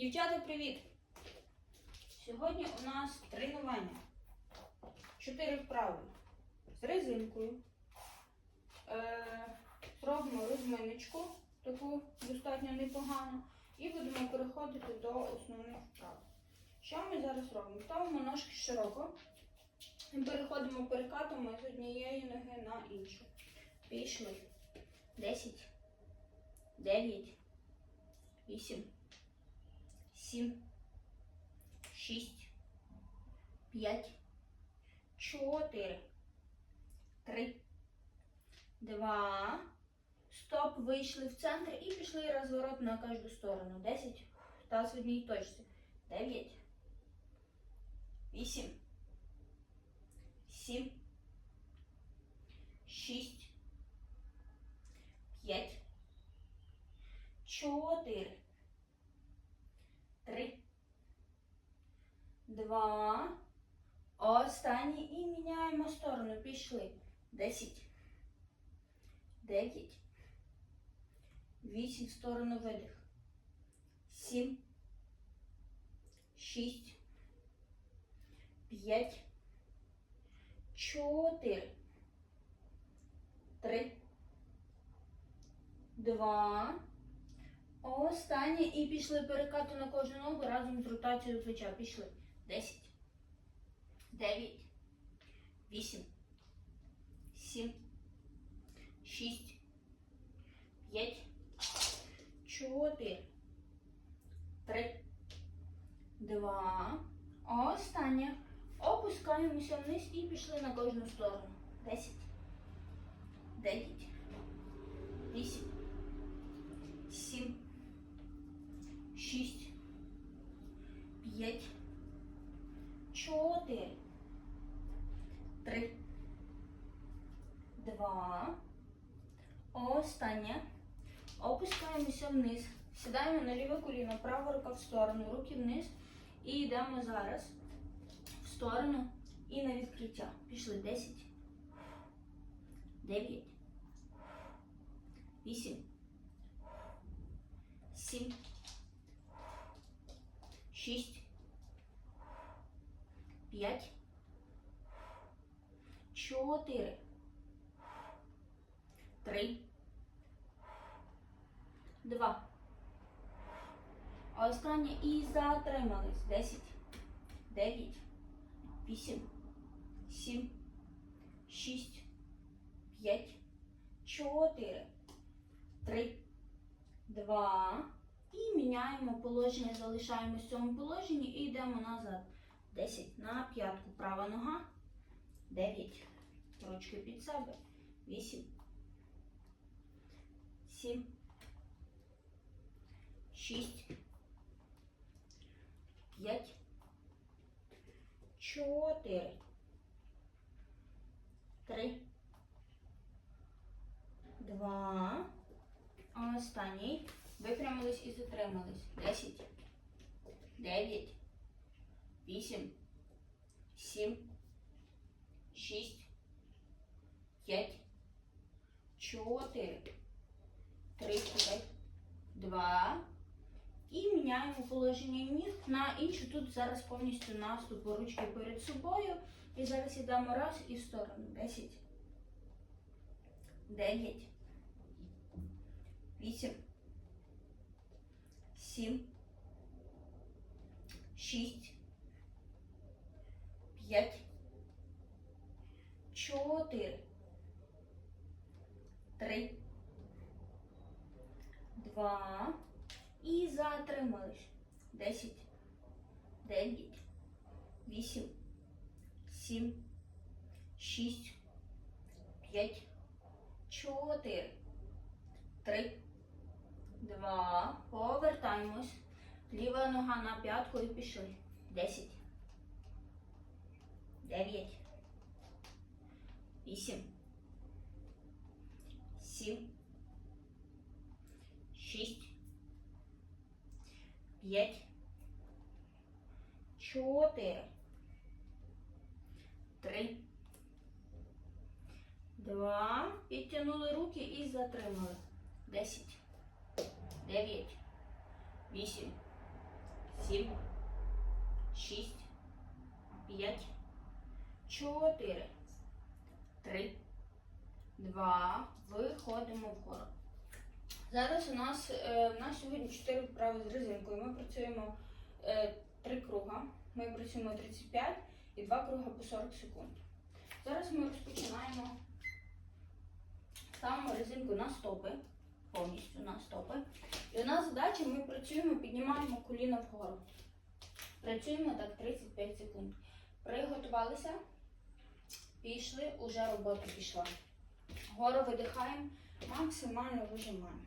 Дівчата, привіт! Сьогодні у нас тренування. Чотири вправи з резинкою. Е, зробимо розминочку, таку достатньо непогану, і будемо переходити до основних вправ. Що ми зараз робимо? Ставимо ножки широко і переходимо перекатами з однієї ноги на іншу. Пішли. 10, 9, 8, 7, 6, 5, 4, 3, 2, стоп, вийшли в центр і пішли розворот на кожну сторону. 10, таз в одній точці. 9, 8, 7, 6, 5, 4, 3, 2, останній. І міняємо сторону. Пішли. 10, 9, 8 в сторону видих. 7, 6, 5, 4, 3, Два. Останнє. І пішли перекати на кожну ногу разом з ротацією плеча. Пішли. Десять. Дев'ять. Вісім. Сім. Шість. П'ять. Чотири. Три. Два. Останнє. Опускаємося вниз і пішли на кожну сторону. Десять. Дев'ять. Вісім. Сім, шість, п'ять, чотири, три, два. Останнє. Опускаємося вниз. Сідаємо на ліве коліно, права рука в сторону, руки вниз. І йдемо зараз в сторону і на відкриття. Пішли 10, 9, 8, сім, шість, п'ять, чотири, три, два. Останнє і затримались. Десять, дев'ять, вісім, сім, шість, п'ять, чотири, три, два. І міняємо положення, залишаємось в цьому положенні і йдемо назад. 10 на п'ятку. Права нога. 9. Ручки під себе. 8. 7. 6. 5. 4. 3. 2. Останній. Випрямились і затримались. 10, 9, 8, 7, 6, 5, 4, 3, 2. І міняємо положення ніг на іншу. Тут зараз повністю наступ ручки перед собою. І зараз йдемо раз і в сторону. 10, 9, 8, сім, шість, п'ять, чотири, три, два. І затримались. Десять, дев'ять, вісім, сім, шість, п'ять, чотири, три. Два. Повертаємось. Ліва нога на п'ятку і пішли. Десять. Дев'ять. Вісім. Сім. Шість. П'ять. Чотири. Три. Два. Підтягнули руки і затримали. Десять. 9, 8, сім, шість, п'ять, чотири, три, два. Виходимо вгору. Зараз у нас е, у нас сьогодні 4 вправи з резинкою. Ми працюємо е, 3 круга. Ми працюємо 35 і 2 круга по 40 секунд. Зараз ми розпочинаємо. Ставимо резинку на стопи, повністю на стопи. І у нас задача, ми працюємо, піднімаємо коліна вгору. Працюємо так 35 секунд. Приготувалися, пішли, уже робота пішла. Вгору видихаємо, максимально вижимаємо.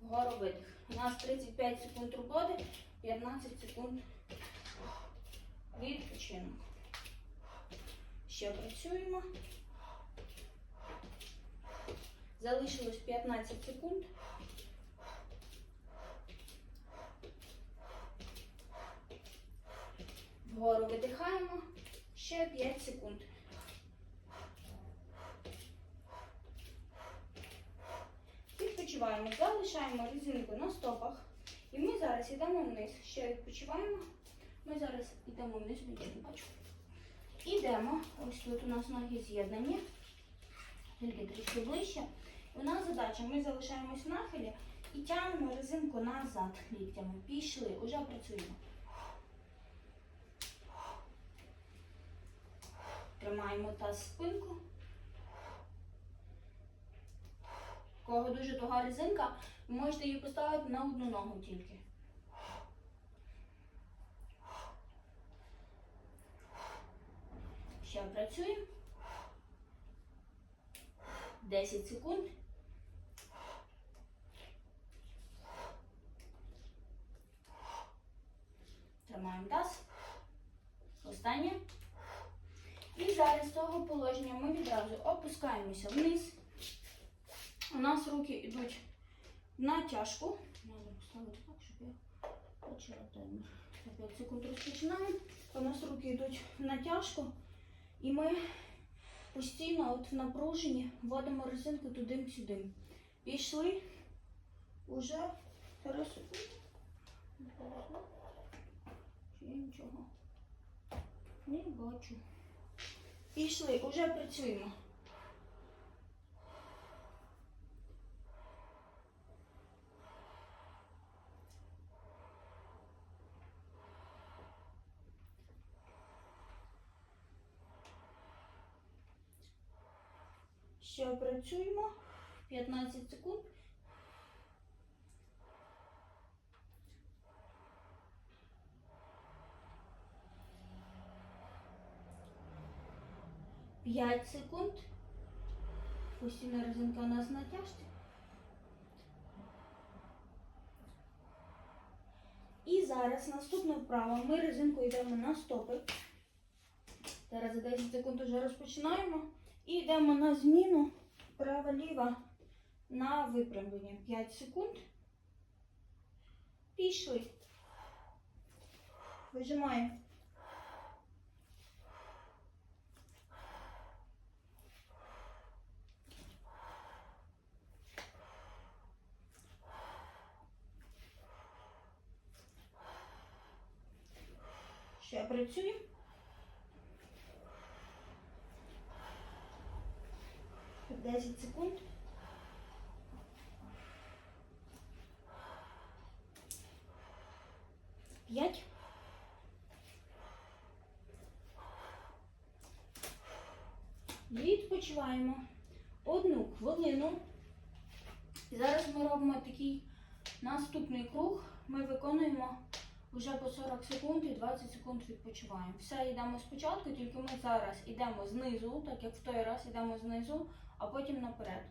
Вгору видих. У нас 35 секунд роботи, 15 секунд відпочинок. Ще працюємо. Залишилось 15 секунд. Вгору видихаємо. Ще 5 секунд. Відпочиваємо, залишаємо резинку на стопах. І ми зараз йдемо вниз. Ще відпочиваємо. Ми зараз йдемо вниз, нічого не бачу. Ідемо. Ось тут у нас ноги з'єднані. Тільки трішки ближче. У нас задача, ми залишаємось в нахилі і тягнемо резинку назад ліктями. Пішли, уже працюємо. Тримаємо таз спинку. Кого дуже туга резинка, ви можете її поставити на одну ногу тільки. Ще працюємо. 10 секунд. Тримаємо таз. Останнє. І зараз з того положення ми відразу опускаємося вниз. У нас руки йдуть на тяжку. Треба поставити так, щоб я. На 5 секунд розпочинаємо. У нас руки йдуть на тяжку. І ми постійно от в напруженні вводимо резинку туди-сюди. Пішли. Уже. Чи я нічого не бачу. Пішли, уже працюємо. Ще працюємо 15 секунд. П'ять секунд. Постійна резинка у нас натяжці. І зараз наступна вправа. Ми резинку йдемо на стопи. Зараз за 10 секунд вже розпочинаємо. І йдемо на зміну права-ліва на випрямлення. 5 секунд. Пішли. Вижимаємо. Ще працюємо. Десять секунд. П'ять. Відпочиваємо одну хвилину. Зараз ми робимо такий наступний круг. Ми виконуємо вже по 40 секунд і 20 секунд відпочиваємо. Все йдемо спочатку, тільки ми зараз йдемо знизу, так як в той раз йдемо знизу, а потім наперед.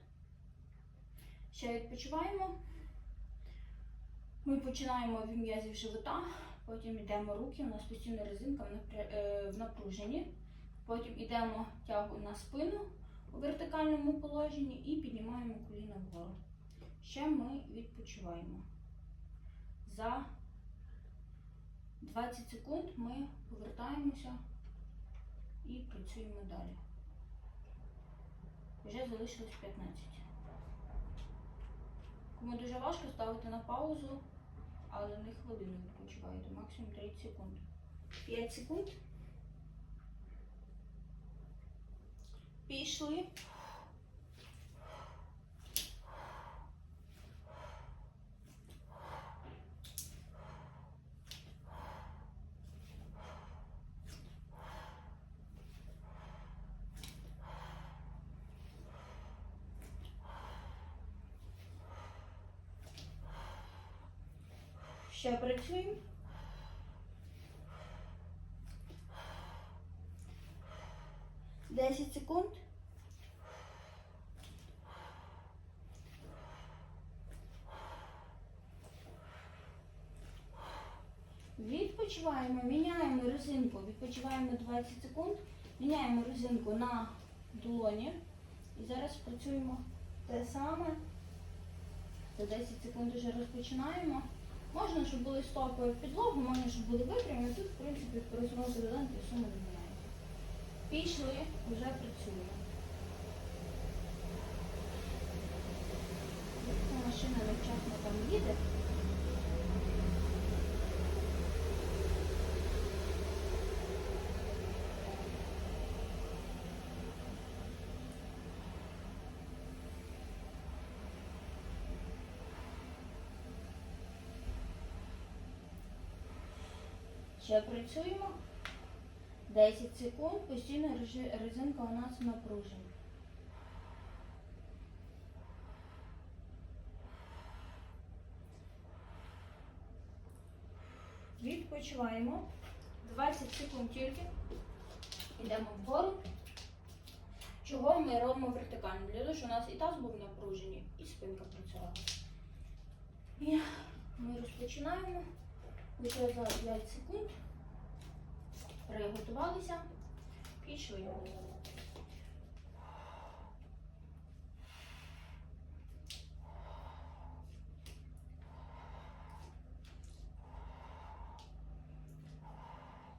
Ще відпочиваємо. Ми починаємо в м'язів живота, потім йдемо руки, у нас постійно резинка е, в напруженні. Потім йдемо тягу на спину у вертикальному положенні і піднімаємо коліна вгору. Ще ми відпочиваємо. За 20 секунд ми повертаємося і працюємо далі. Вже залишилось 15. Кому дуже важко ставити на паузу але не хвилину відпочиваєте, максимум 30 секунд. 5 секунд. Пішли. Ще працюємо. Десять секунд. Відпочиваємо, міняємо резинку, відпочиваємо 20 секунд, міняємо резинку на долоні. І зараз працюємо те саме. За 10 секунд вже розпочинаємо. Можна, щоб були стопи в підлогу, можна, щоб були випрямі. Тут, в принципі, пересунувся резинки і суми не міняється. Пішли, вже працюємо. Машина невчасно там їде. Ще працюємо. 10 секунд, постійно резинка у нас напружена. Відпочиваємо. 20 секунд тільки. Йдемо вгору. Чого ми робимо вертикально? Для того, що у нас і таз був напружений, і спинка працювала. І ми розпочинаємо. Лише за 5 секунд. Приготувалися. Пішли.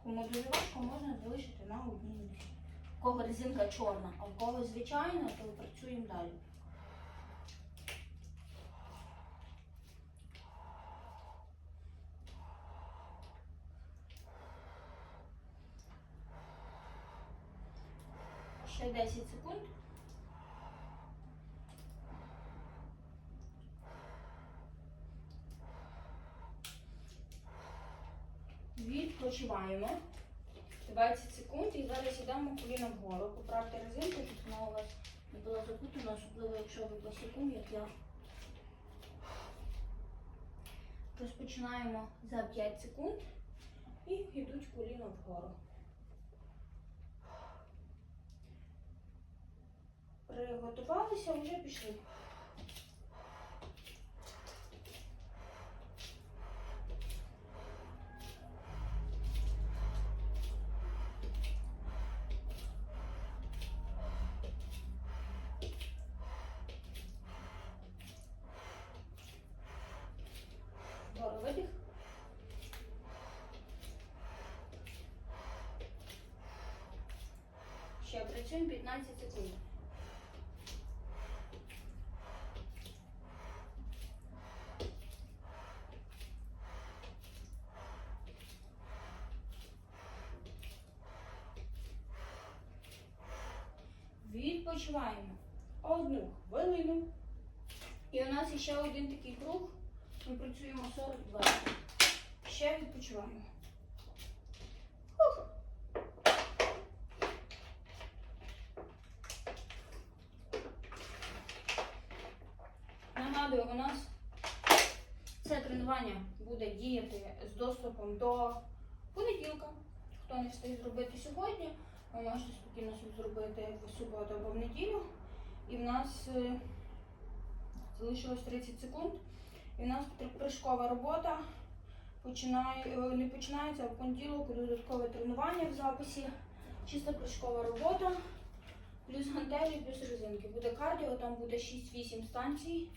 Кому дуже важко, можна залишити на одній. У кого резинка чорна, а в кого звичайна, то працюємо далі. Ще 10 секунд. Відпочиваємо. 20 секунд і зараз йдемо коліна вгору. Поправте резинку, щоб вона у вас не була запутана, особливо якщо ви босиком, як я. Розпочинаємо за 5 секунд і йдуть коліна вгору. Приготувалися, вже пішли. Ще працюємо 15 секунд. Відпочиваємо одну хвилину. І у нас ще один такий круг. Ми працюємо 42. Ще відпочиваємо. Нагадую, у нас це тренування буде діяти з доступом до понеділка. Хто не встиг зробити сьогодні, ви можете спокійно зробити в суботу або в неділю. І в нас е, залишилось 30 секунд. І в нас прыжкова робота починає, е, не починається, а в понеділок додаткове тренування в записі. Чисто прыжкова робота, плюс гантелі, плюс резинки. Буде кардіо, там буде 6-8 станцій.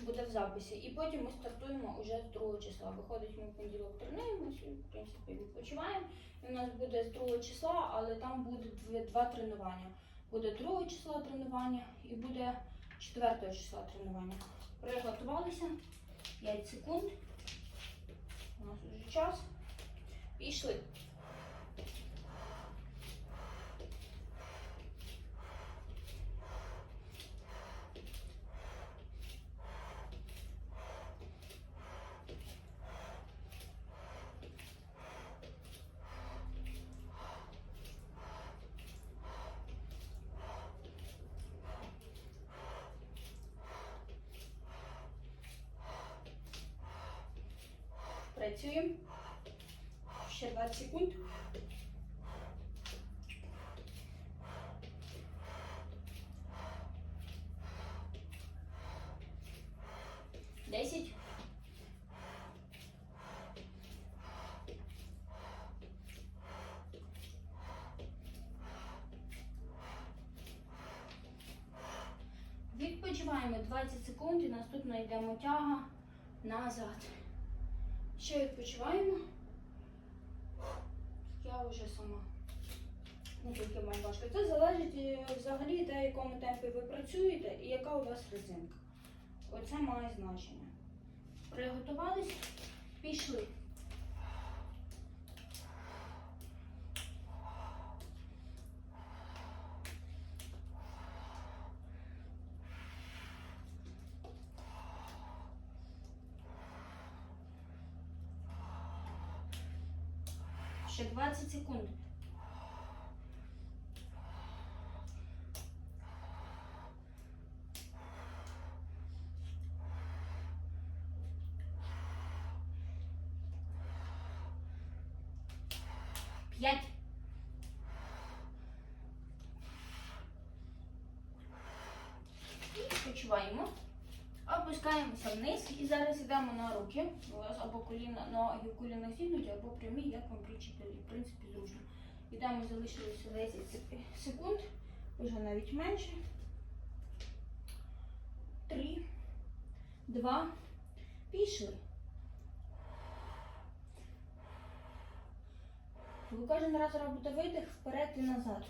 Буде в записі. І потім ми стартуємо уже з другого числа. Виходить, ми в понеділок тренуємося, в принципі, відпочиваємо. І у нас буде з другого числа, але там буде два тренування. Буде 2 числа тренування і буде четвертого числа тренування. Приготувалися. 5 секунд. У нас уже час. Пішли. Працюємо. Ще 20 секунд. Десять. Відпочиваємо 20 секунд і наступно йдемо тяга назад. Ще відпочиваємо. Я вже сама. Не тільки вам важко. Це залежить е, взагалі де якому темпі ви працюєте і яка у вас резинка. Оце має значення. Приготувались, пішли. Ще 20 секунд. П'ять. І відпочиваємо. Опускаємося вниз і зараз йдемо на руки. У вас або коліна, ноги в колінах зігнуті, або прямі, як вам причепили. В принципі, зручно. Йдемо, залишилося 10 секунд, вже навіть менше. Три, два, пішли. Ви кожен раз робите видих вперед і назад.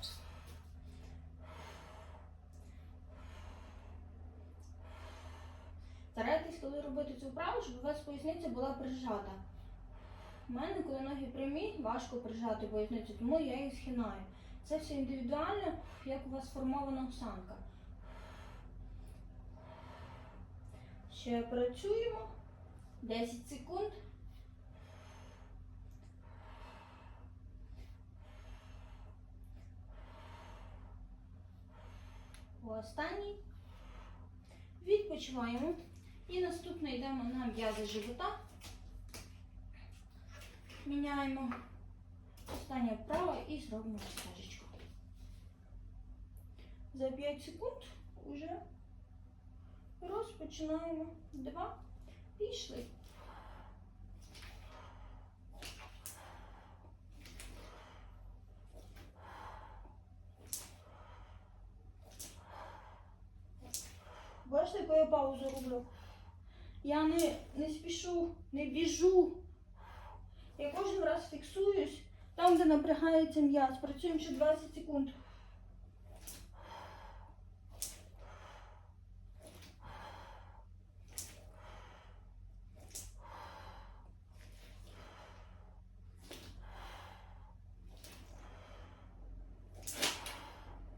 Старайтесь, коли робити цю вправу, щоб у вас поясниця була прижата. У мене, коли ноги прямі, важко прижати поясницю, тому я її схинаю. Це все індивідуально, як у вас сформована осанка. Ще працюємо. 10 секунд. Останній. Відпочиваємо. І наступно йдемо на м'язи живота. Міняємо останнє вправо і зробимо стежечку. За 5 секунд вже розпочинаємо. Два. Пішли. Бачите, яку я паузу роблю? Я не, не спішу, не біжу. Я кожен раз фіксуюсь там, де напрягається м'яз. Працюємо ще 20 секунд.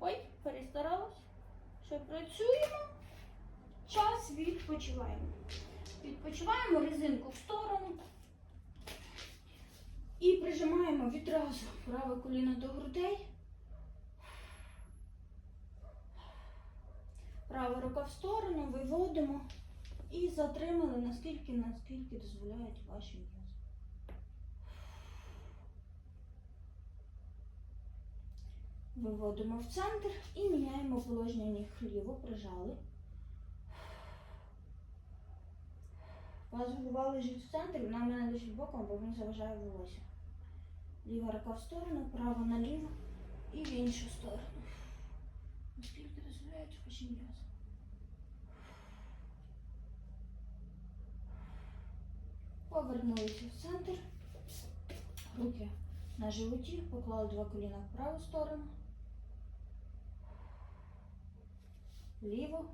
Ой, перестаралась. Ще працюємо. Час відпочиваємо. Відпочиваємо резинку в сторону. І прижимаємо відразу праве коліно до грудей. Права рука в сторону, виводимо і затримали наскільки, наскільки дозволяють ваші м'язи. Виводимо в центр і міняємо положення ніг вліво, прижали. У вас голова лежить в центрі, вона мене лежить боком, бо він заважає волосся. Ліва рука в сторону, права наліво і в іншу сторону. Наскільки дозволяють ваші м'язи. Повернулися в центр. Руки на животі, поклали два коліна в праву сторону. Ліву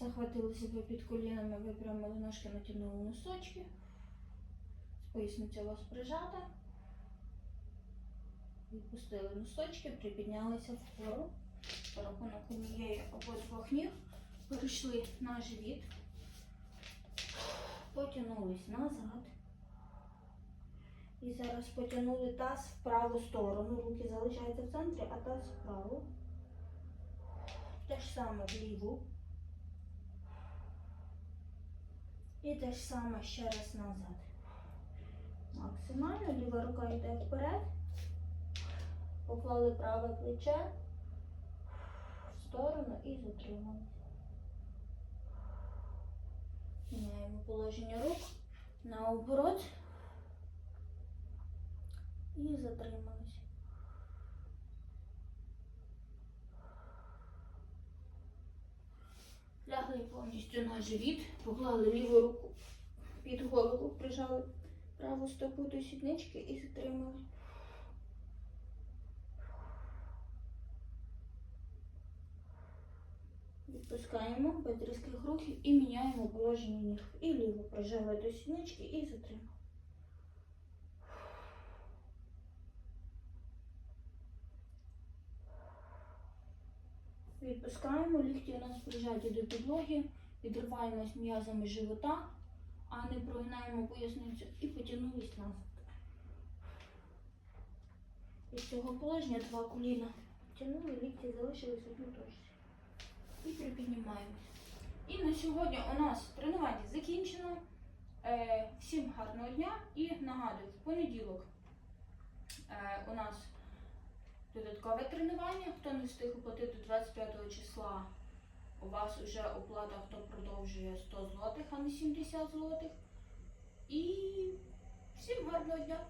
Захватили себе під колінами, випрямили ножки, натягнули носочки. Поясниця у вас прижата. Відпустили носочки, припіднялися вгору. Рахунок однієї або двох ніг. Перейшли на живіт. Потягнулись назад. І зараз потягнули таз в праву сторону. Руки залишаються в центрі, а таз вправо. Те ж саме в ліву. І те ж саме ще раз назад. Максимально ліва рука йде вперед. Поклали праве плече в сторону і затримали. Міняємо положення рук наоборот. І затримались. Лягли повністю на живіт, поклали ліву руку під голову, прижали праву стопу до сіднички і затримали. Відпускаємо без різких рухів і міняємо положення ніг. І ліву прижали до сіднички і затримали. Відпускаємо, лікті у нас прижаті до підлоги, відриваємось м'язами живота, а не прогинаємо поясницю і потягнулись назад. Із цього положення два коліна тягнули, лікті залишились в одній точці. І припіднімаємось. І на сьогодні у нас тренування закінчено. Е, всім гарного дня і нагадую, в понеділок е, у нас Додаткове тренування, хто не встиг оплатити до 25 числа, у вас вже оплата, хто продовжує 100 злотих, а не 70 злотих. І всім гарного дня!